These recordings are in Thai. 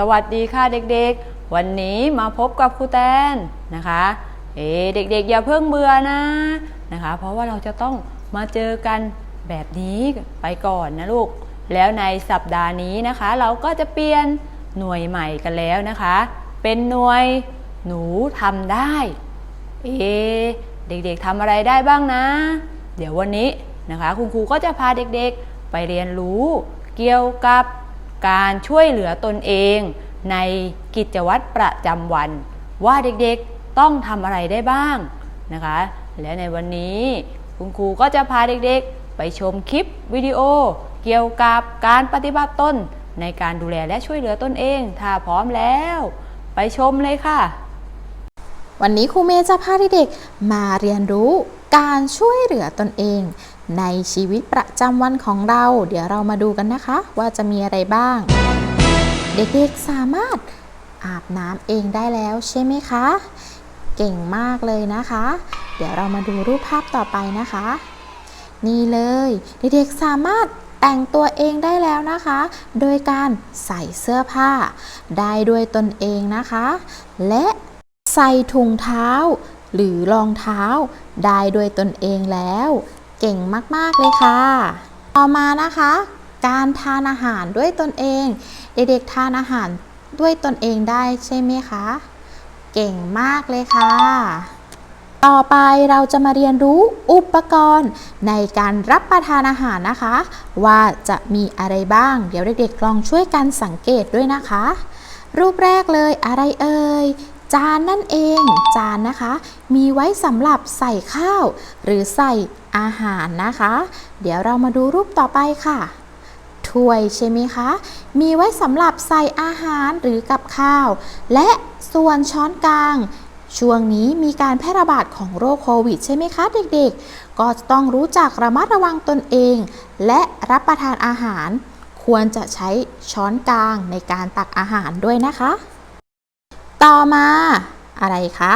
สวัสดีค่ะเด็กๆ วันนี้มาพบกับครูแตนนะคะ เอ๊เด็กๆ อย่าเพิ่งเบื่อนะนะคะ เพราะว่าเราจะต้องมาเจอกันแบบนี้ไปก่อนนะลูก แล้วในสัปดาห์นี้นะคะ เราก็จะเปลี่ยนหน่วยใหม่กันแล้วนะคะ เป็นหน่วยหนูทำได้ เอะเด็กๆทำอะไรได้บ้างนะ เดี๋ยววันนี้นะคะ คุณครูก็จะพาเด็กๆไปเรียนรู้เกี่ยวกับ การช่วยเหลือตนเองในกิจวัตรประจำวัน ว่าเด็กๆต้องทำอะไรได้บ้างนะคะ และในวันนี้คุณครูก็จะพาเด็กๆ ไปชมคลิปวิดีโอ เกี่ยวกับการปฏิบัติตนในการดูแลและช่วยเหลือตนเอง ถ้าพร้อมแล้ว ไปชมเลยค่ะ วันนี้ครูเมย์จะพาเด็กๆมาเรียนรู้การช่วยเหลือตนเอง ในชีวิตประจำวันของเรา เดี๋ยวเรามาดูกันนะคะ ว่าจะมีอะไรบ้าง เด็กๆสามารถอาบน้ำเองได้แล้วใช่ไหมคะ เก่งมากเลยนะคะ เดี๋ยวเรามาดูรูปภาพต่อไปนะคะ นี่เลย เด็กๆสามารถแต่งตัวเองได้แล้วนะคะ โดยการใส่เสื้อผ้า ได้ด้วยตนเองนะคะ และใส่ถุงเท้า หรือรองเท้า ได้ด้วยตนเองแล้ว เก่งมาก ๆ เลยค่ะ ต่อมานะคะ การทานอาหารด้วยตนเอง เด็กๆทานอาหารด้วยตนเองได้ใช่ไหมคะ เก่งมากเลยค่ะ ต่อไปเราจะมาเรียนรู้อุปกรณ์ในการรับประทานอาหารนะคะ ว่าจะมีอะไรบ้าง เดี๋ยวเด็กๆลองช่วยกันสังเกตด้วยนะคะ รูปแรกเลยอะไรเอ่ย จานนั่นเอง จานนะคะ มีไว้สำหรับใส่ข้าว หรือใส่อาหารนะคะ เดี๋ยวเรามาดูรูปต่อไปค่ะ ถ้วยใช่ไหมคะ มีไว้สำหรับใส่อาหารหรือกับข้าว และส่วนช้อนกลาง ช่วงนี้มีการแพร่ระบาดของโรคโควิดใช่ไหมคะเด็กๆ ก็จะต้องรู้จักระมัดระวังตนเอง และรับประทานอาหาร ควรจะใช้ช้อนกลางในการตักอาหารด้วยนะคะ ต่อมาอะไรคะ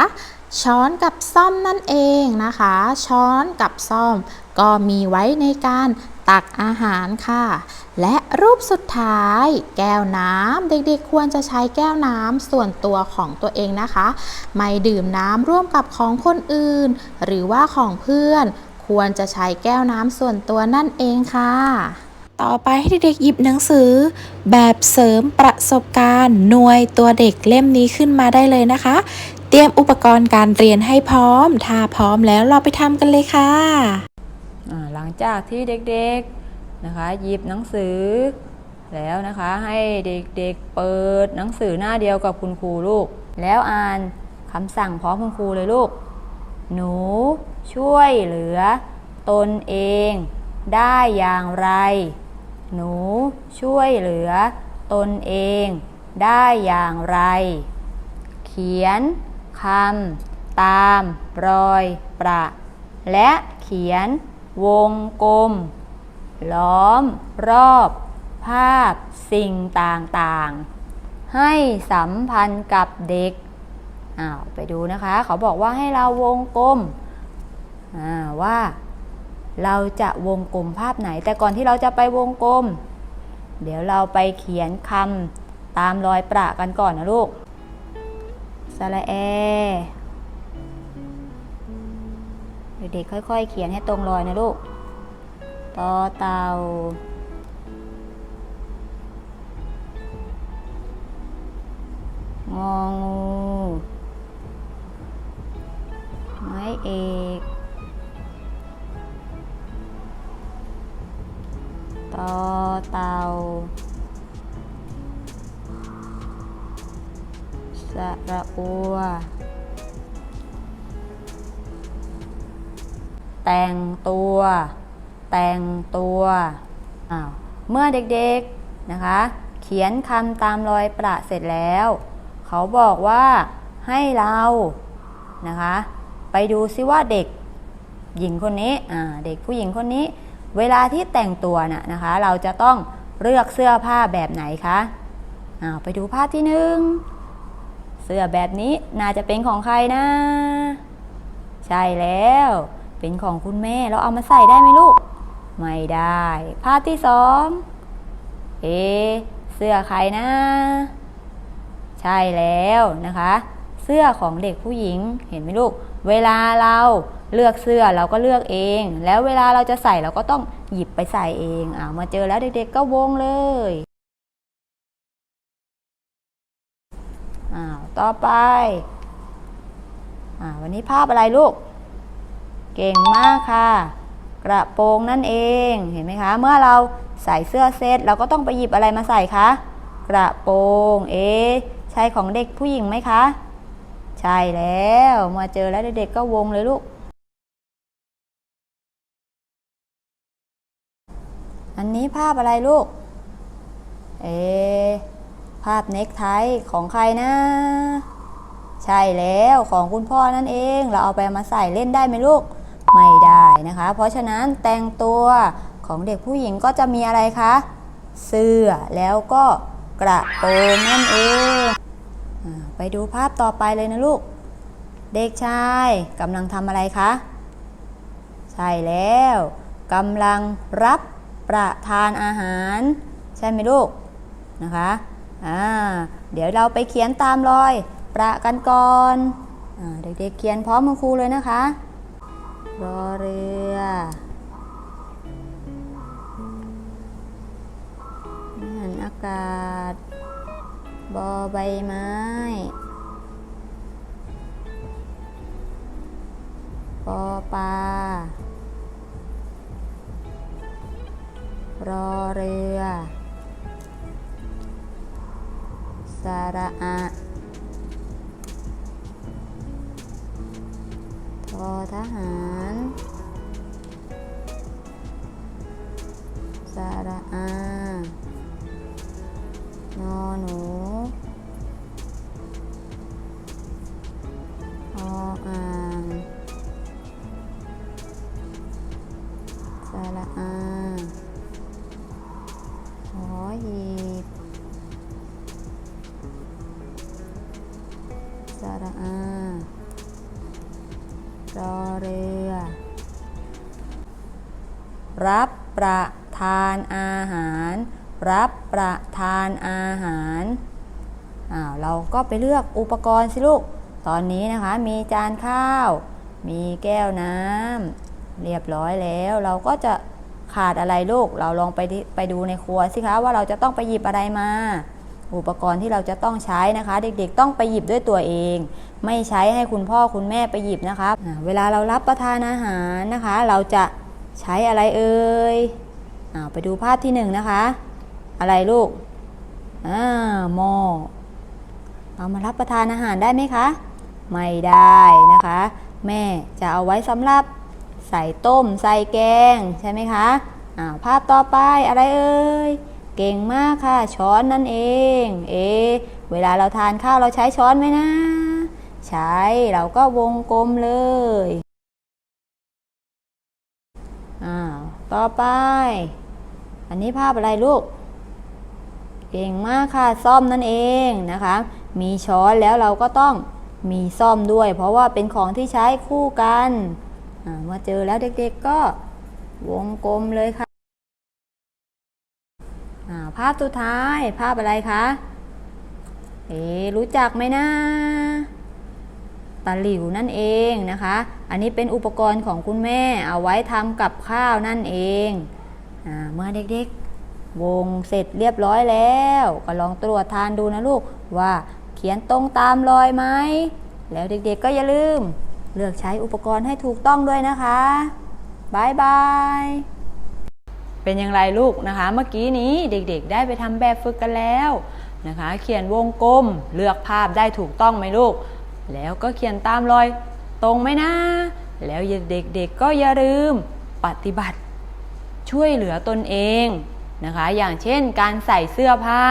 ช้อนกับซ่อมนั่นเองนะคะ ช้อนกับซ่อม ก็มีไว้ในการตักอาหารค่ะ และรูปสุดท้าย แก้วน้ำเด็กๆควรจะใช้แก้วน้ำส่วนตัวของตัวเองนะคะ ไม่ดื่มน้ำร่วมกับของคนอื่น หรือว่าของเพื่อน ควรจะใช้แก้วน้ำส่วนตัวนั่นเองค่ะ ต่อไปให้เด็กๆหยิบหนังสือ แบบเสริมประสบการณ์หน่วยตัวเด็กเล่มนี้ขึ้นมาได้เลยนะคะ เตรียมอุปกรณ์การเรียนให้พร้อม ถ้าพร้อมแล้วเราไปทำกันเลยค่ะหลังจากที่เด็กๆนะคะ หยิบหนังสือ แล้วนะคะให้เด็กๆเปิดหนังสือหน้าเดียวกับคุณครูลูก แล้วอ่านคำสั่งพร้อมคุณครูเลยลูก หนูช่วยเหลือ ตนเองได้อย่างไร หนูช่วยเหลือตนเองได้อย่างไร เขียนคำตามรอยประ และเขียนวงกลม ล้อมรอบภาพสิ่งต่างๆ ให้สัมพันธ์กับเด็กอ้าวไปดูนะคะ เขาบอกว่าให้เราวงกลมอ่าว่า เราจะวงกลมภาพไหน แต่ก่อนที่เราจะไปวงกลม เดี๋ยวเราไปเขียนคำตามรอยประกันก่อนนะลูกสระแอเด็กๆค่อยๆ เขียนให้ตรงรอยนะลูกตอเตางองูไม้เอก ตอเต่าสระอัว แต่งตัว แต่งตัวอ้าวเมื่อเด็กๆนะคะ เขียนคำตามรอยประเสร็จแล้ว เขาบอกว่าให้เรานะคะ ไปดูซิว่าเด็กหญิงคนนี้อ่าเด็กผู้หญิงคนนี้ เวลาที่แต่งตัวน่ะนะคะ เราจะต้องเลือกเสื้อผ้าแบบไหนคะอาไปดูภาพที่หนึ่งเสื้อแบบนี้น่าจะเป็นของใครนะ ใช่แล้ว เป็นของคุณแม่เราเอามาใส่ได้ไหมลูก ไม่ได้ ภาพที่สองเอเสื้อใครนะ ใช่แล้วนะคะ เสื้อของเด็กผู้หญิงเห็นไหมลูก เวลาเราเลือกเสื้อเราก็เลือกเอง แล้วเวลาเราจะใส่เราก็ต้องหยิบไปใส่เองอ่ามาเจอแล้วเด็กๆก็วงเลยอ้าวต่อไปอ่าวันนี้ภาพอะไรลูก เก่งมากค่ะ กระโปรงนั่นเองเห็นไหมคะ เมื่อเราใส่เสื้อเซตเราก็ต้องไปหยิบอะไรมาใส่คะกระโปรงเอ๊ะใช่ของเด็กผู้หญิงไหมคะ ใช่แล้วมาเจอแล้วเด็กๆก็วงเลยลูก อันนี้ภาพอะไรลูก เอ ภาพเน็กไทของใครนะ ใช่แล้วของคุณพ่อนั่นเอง เราเอาไปมาใส่เล่นได้ไหมลูก ไม่ได้นะคะ เพราะฉะนั้นแต่งตัวของเด็กผู้หญิงก็จะมีอะไรคะ เสื้อแล้วก็กระโปรงนั่นเอง ไปดูภาพต่อไปเลยนะลูก เด็กชายกำลังทำอะไรคะ ใช่แล้วกำลังรับประทานอาหาร ใช่ไหมลูกนะคะอ่าเดี๋ยวเราไปเขียนตามรอย ประกันก่อนอเด็กๆเขียนพร้อมคุณครูเลยนะคะรอเรือหันอากาศ บอใบไม้ สระอะทอทหารสระอา รับประทานอาหาร รับประทานอาหารอ้าวเราก็ไปเลือกอุปกรณ์สิลูก ตอนนี้นะคะมีจานข้าว มีแก้วน้ำเรียบร้อยแล้ว เราก็จะขาดอะไรลูก เราลองไปดิไปดูในครัวสิคะว่าเราจะต้องไปหยิบอะไรมา อุปกรณ์ที่เราจะต้องใช้นะคะ เด็กๆต้องไปหยิบด้วยตัวเอง ไม่ใช้ให้คุณพ่อคุณแม่ไปหยิบนะคะ เวลาเรารับประทานอาหารนะคะ เราจะ ใช้อะไรเอ่ยอ่าไปดูภาพที่หนึ่งนะคะ อะไรลูกอ่าหม้อเอามารับประทานอาหารได้ไหมคะ ไม่ได้นะคะ แม่จะเอาไว้สำหรับใส่ต้มใส่แกงใช่ไหมคะอ่าภาพต่อไปอะไรเอ่ยเก่งมากค่ะช้อนนั่นเอง เอ เวลาเราทานข้าวเราใช้ช้อนไหมนะ ใช้เราก็วงกลมเลย อ้าวต่อไป อันนี้ภาพอะไรลูก เก่งมากค่ะซ่อมนั่นเองนะคะ มีช้อนแล้วเราก็ต้องมีซ่อมด้วย เพราะว่าเป็นของที่ใช้คู่กันอ่าเมื่อเจอแล้วเด็กๆก็วงกลมเลยค่ะภาพสุดท้ายภาพอะไรคะ เอ๊ะรู้จักไหมนะ ตะหลิวนั่นเองนะคะ อันนี้เป็นอุปกรณ์ของคุณแม่เอาไว้ทำกับข้าวนั่นเองอเมื่อเด็กๆ วงเสร็จเรียบร้อยแล้ว ก็ลองตรวจทานดูนะลูกว่าเขียนตรงตามรอยไหม แล้วเด็กๆก็อย่าลืม เลือกใช้อุปกรณ์ให้ถูกต้องด้วยนะคะบายบายเป็นอย่างไรลูกนะคะ เมื่อกี้นี้เด็กๆ ได้ไปทำแบบฝึกกันแล้วนะคะ เขียนวงกลมเลือกภาพได้ถูกต้องไหมลูก แล้วก็เขียนตามรอยตรงไหมนะ แล้วเด็กๆก็อย่าลืมปฏิบัติ ช่วยเหลือตนเองนะคะ อย่างเช่นการใส่เสื้อผ้า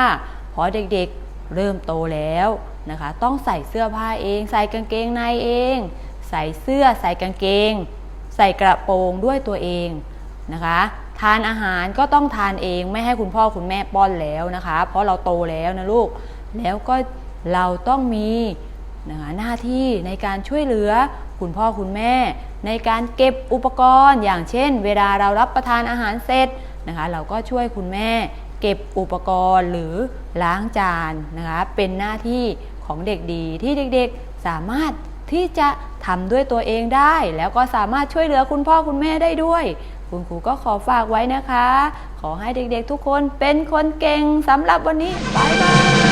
พราะเด็กๆเริ่มโตแล้วนะคะ ต้องใส่เสื้อผ้าเอง ใส่กางเกงในเอง ใส่เสื้อใส่กางเกง ใส่กระโปรงด้วยตัวเองนะคะทานอาหารก็ต้องทานเองไม่ให้คุณพ่อคุณแม่ป้อนแล้วนะคะ เพราะเราโตแล้วนะลูก แล้วก็เราต้องมี นะคะหน้าที่ในการช่วยเหลือคุณพ่อคุณแม่ ในการเก็บอุปกรณ์ อย่างเช่น เวลาเรารับประทานอาหารเสร็จนะคะเราก็ช่วยคุณแม่ เก็บอุปกรณ์หรือล้างจานนะคะเป็นหน้าที่ของเด็กดีที่เด็กๆสามารถที่จะทำด้วยตัวเองได้ แล้วก็สามารถช่วยเหลือคุณพ่อคุณแม่ได้ด้วย คุณครูก็ขอฝากไว้นะคะ ขอให้เด็กๆทุกคนเป็นคนเก่งสำหรับวันนี้บายบาย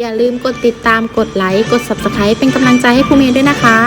อย่าลืมกดติดตามกดไลค์กด Subscribe เป็นกำลังใจให้ครูเมย์ด้วยนะคะ